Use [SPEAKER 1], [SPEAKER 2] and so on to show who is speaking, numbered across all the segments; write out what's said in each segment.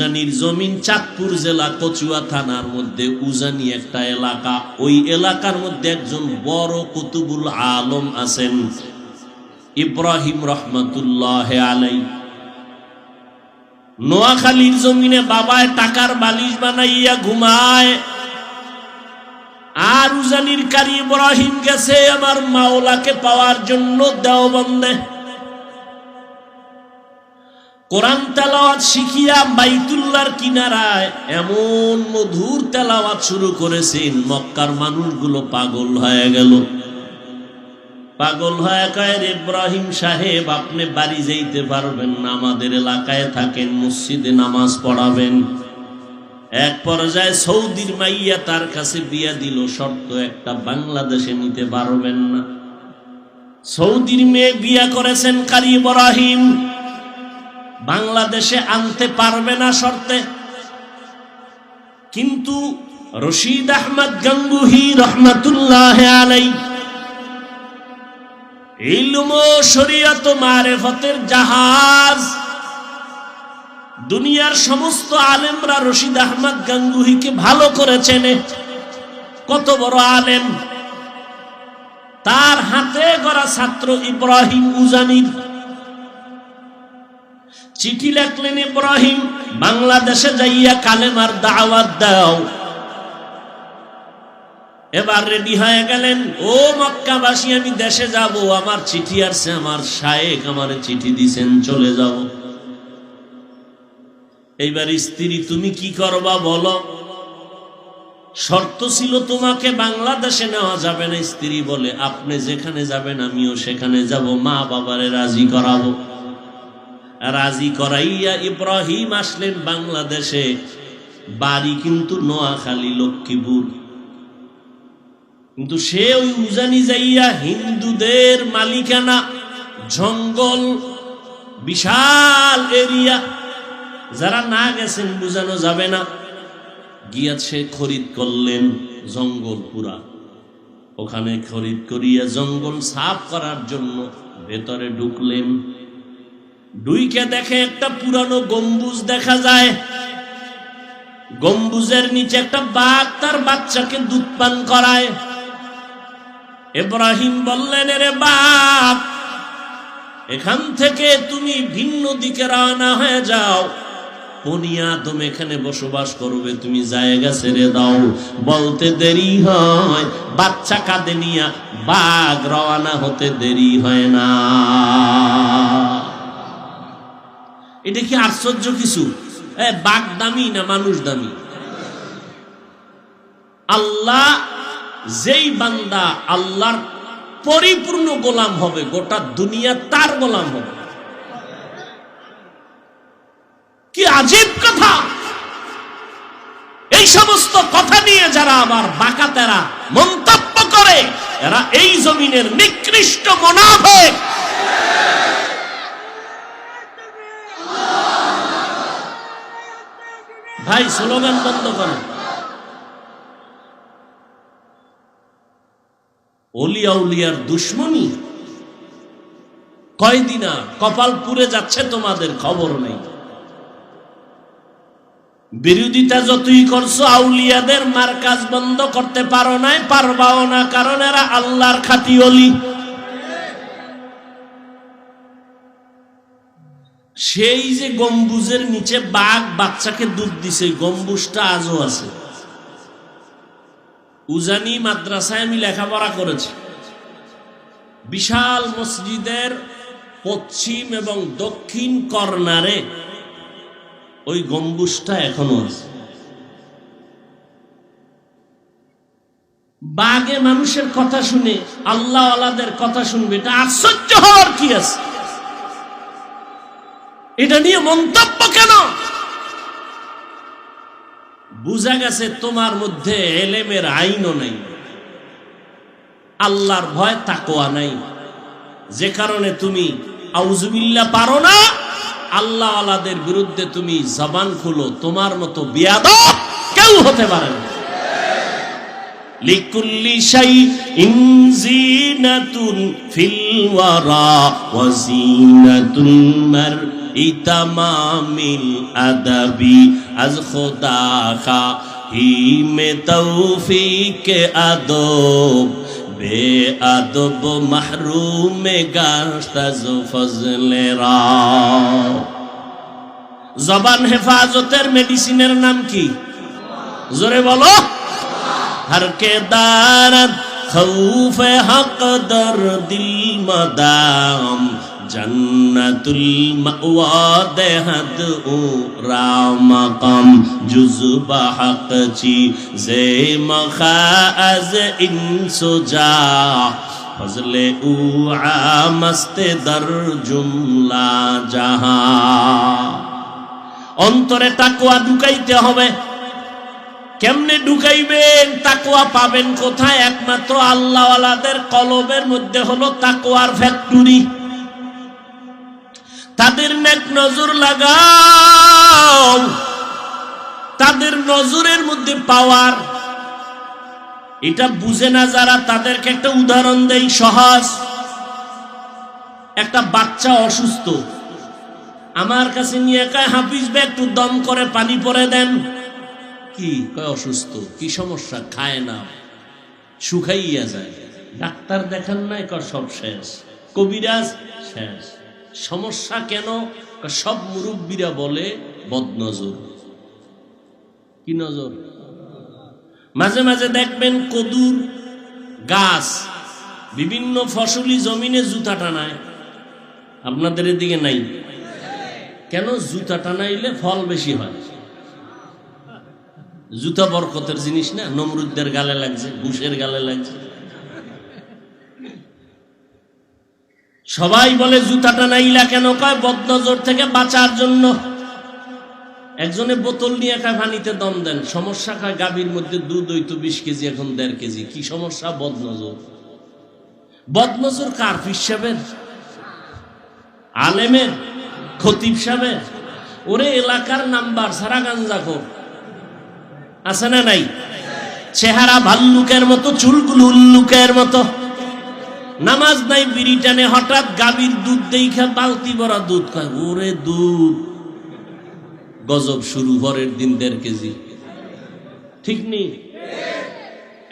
[SPEAKER 1] উজানির জমিন চাঁদপুর জেলা কচুয়া থানার মধ্যে উজানি একটা এলাকা। ওই এলাকার মধ্যে একজন বড় কুতুবুল আলম আছেন। ইব্রাহিম রহমতুল্লাহ আলাই। নোয়াখালীর জমিনে বাবায় টাকার বালিশ বানাইয়া ঘুমায়। আর উজানির কারি ইব্রাহিম গেছে আমার মাওলাকে পাওয়ার জন্য দেওবন্দে। কোরআন তেলাওয়াত শিখিয়া বাইতুল্লার কিনারায় এমন মধুর তেলাওয়াত শুরু করেছেন, মক্কার মানুষগুলো পাগল হয়ে গেল। পাগল হয়ে কয়ের ইব্রাহিম সাহেব, আপনি বাড়ি যাইতে পারবেন না, আমাদের এলাকায় থাকেন, মসজিদে নামাজ পড়াবেন। এক পর্যায়ে সৌদির মাইয়া তার কাছে বিয়া দিল, শর্ত একটা, বাংলাদেশে নিতে পারবেন না। সৌদির মেয়ে বিয়া করেছেন কারি ইব্রাহিম। বাংলাদেশে আনতে পারবে না শর্তে। কিন্তু রশিদ আহমদ গঙ্গুহি রহমতুল্লাহ আলাই শরিয়ত জাহাজ। দুনিয়ার সমস্ত আলেমরা রশিদ আহমদ গাঙ্গুহিকে ভালো করে চেনে। কত বড় আলেম। তার হাতে গড়া ছাত্র ইব্রাহিম উজানির চিঠি লেখলেন ইব্রাহিম, বাংলাদেশে যাইয়া কালেমার দাওয়াত দাও। এবার রেডি হয়ে গেলেন, ও মক্কাবাসী, আমি দেশে যাব, আমার চিঠি আসছে, আমার শায়েক আমার চিঠি দিছেন, চলে যাব। এইবার স্ত্রী, তুমি কি করবা বলো? শর্ত ছিল তোমাকে বাংলাদেশে নেওয়া যাবে না। স্ত্রী বলে, আপনি যেখানে যাবেন, আমিও সেখানে যাব মা বাবারে রাজি করাবো। রাজি করাইয়া ইব্রাহিম আসলেন বাংলাদেশে। বাড়ি কিন্তু নোয়াখালী, লক্ষ্মীপুর। কিন্তু সে ওই উজানি যাইয়া হিন্দুদের মালিকানা, জঙ্গল, বিশাল এরিয়া, যারা না গেছেন বুঝানো যাবে না। গিয়া সে খরিদ করলেন জঙ্গল পুরা ওখানে খরিদ করিয়া জঙ্গল সাফ করার জন্য ভেতরে ঢুকলেন। ডুইকে দেখে একটা পুরানো গম্বুজ দেখা যায়। গম্বুজের নিচে একটা বাঘ তার বাচ্চাকে দুধ পান করায়। এব্রাহিম বললেন রে বাপ, এখান থেকে তুমি ভিন্ন দিকে রওনা হয়ে যাও। পনিয়াদম এখানে বসবাস করবে, তুমি জায়গা ছেড়ে দাও। বলতে দেরি হয়, বাচ্চা কাঁদে নিয়া বাঘ রওনা হতে দেরি হয় না। এটা কি আশ্চর্য কিছু? বাঘ দামি না মানুষ দামি? আল্লাহ যেই বান্দা আল্লাহর পরিপূর্ণ গোলাম হবে, গোটা দুনিয়া তার গোলাম হবে। কি আজীব কথা! এই সমস্ত কথা নিয়ে যারা আবার বাঁকাতেরা মন্তব্য করে, এরা এই জমিনের নিকৃষ্ট মনাভেক ভাই স্লোগান বন্ধ করেন অলিয়া উলিয়ার দুশ্মনী? কয়দিনা কপাল পুড়ে যাচ্ছে তোমাদের, খবর নেই। বিরোধিতা যতই করছ, আউলিয়াদের মার কাজ বন্ধ করতে পারো নাই, পারবাও না, কারণ এরা আল্লাহর খাতি অলি। সেই যে গম্বুজের নিচে বাঘ বাচ্চাকে দুধ দিছে গম্বুজটা আজও আছে। উজানি মাদ্রাসায় আমি লেখাপড়া করেছি। বিশাল মসজিদের পশ্চিম এবং দক্ষিণ কর্নারে ওই গম্বুজটা এখনও আছে। বাঘে মানুষের কথা শুনে আল্লাহ আলাদের কথা শুনবে, এটা আশ্চর্য হওয়ার কি আছে? এটা নিয়ে মন্তব্য কেন? বুঝা গেছে তোমার মধ্যে এলেমের আইনও নাই। আল্লাহর ভয় তাকোয়া নাই। যে কারণে তুমি আউজুবিল্লা পারো না আল্লাহ আলাদের বিরুদ্ধে তুমি জবান খুলো, তোমার মতো বিয়াদ কেউ হতে পারে না। লিকুল্লি শাই ইনজিনাতুন ফিল ওয়ারা ওয়া জিনাতুল মার ইতামামিল আদাবি, আজ খোদা খা হিমে তৌফিক আদব বে আদব মাহরুমে গাস্তাজ ফজলে জবান হেফাজতের মেডিসিনের নাম কি? জোরে বলো। হরকে দারদ খৌফ হক দর দিল মদাম জন্নতুল মাওয়া ও রামকম জুজবা জে মখাজ ইনসুজা ফজলে উ আমস্তে দর জুমলা জাহা। অন্তরে তাকুয়া ঢুকাইতে হবে। কেমনে ঢুকাইবেন? তাকুয়া পাবেন কোথায়? একমাত্র আল্লাহওয়ালাদের কলবের মধ্যে হলো তাকুয়ার ফ্যাক্টরি। তাদের নেক নজর লাগাও। তাদের নজরের মধ্যে পাওয়ার। এটা বুঝে না যারা তাদেরকে একটা উদাহরণ দেই, সহজ। একটা বাচ্চা অসুস্থ। আমার কাছে নিয়ে একা হাফিজ বে একটু দম করে পানি পরে দেন। কি? অসুস্থ, কি সমস্যা? খায় না। শুকাইয়া যায়। ডাক্তার দেখান নাই, কয়, সব শেষ। কবিরাজ, শেষ। সমস্যা কেন? সব মুরব্বীরা বলে, বদনজর। কি নজর? মাঝে মাঝে দেখবেন কদুর, গাছ, বিভিন্ন ফসলি জমিনে জুতা টানায়। আপনাদের এদিকে নাই। কেন জুতা টানাইলে ফল বেশি হয়? জুতা বরকতের জিনিস না নমরুদ্দের গালে লাগছে, ঘুষের গালে লাগছে। সবাই বলে জুতা টানাইলা কেন? কয়, বদনজর থেকে বাঁচার জন্য। একজনে বোতল নিয়ে একা পানিতে দম দেন। সমস্যা খায় গাভীর মধ্যে দুধ হইতো বিশ কেজি, এখন দেড় কেজি। কি সমস্যা? বদনজর। বদনজর কার? হিসাবের আলেমের? খতিব সাহেবের? ওরে এলাকার নাম্বার, সারা গাঞ্জাখোর আছে না নাই? চেহারা ভাল্লুকের মতো, চুলগুলো উল্লুকের মতো। নামাজ নাই বিরিটানে হঠাৎ গাভীর দুধ দেখা বালতি ভরা দুধ খায়। ওরে দুধ, গজব শুরু পরের দিন দেড় কেজি। ঠিক নেই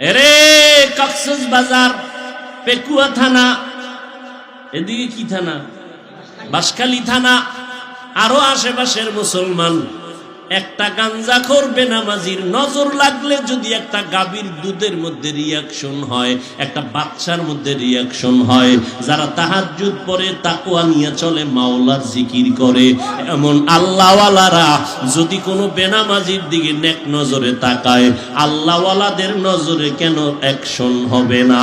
[SPEAKER 1] এরে, কক্সস বাজার, পেকুয়া থানা, এদিকে কি থানা? বাসখালী থানা, আরও আশেপাশের মুসলমান। একটা গাঞ্জা করবে নামাজির নজর লাগলে যদি একটা গাভীর দুধের মধ্যে রিয়াকশন হয়, একটা বাচ্চার মধ্যে রিয়াকশন হয়, যারা তাহাজ্জুদ পরে তাকুয়া নিয়ে চলে, মাওলার জিকির করে। এমন আল্লাহওয়ালারা যদি কোনো বেনামাজির দিকে নেক নজরে তাকায়, আল্লাহওয়ালাদের নজরে কেন অ্যাকশন হবে না?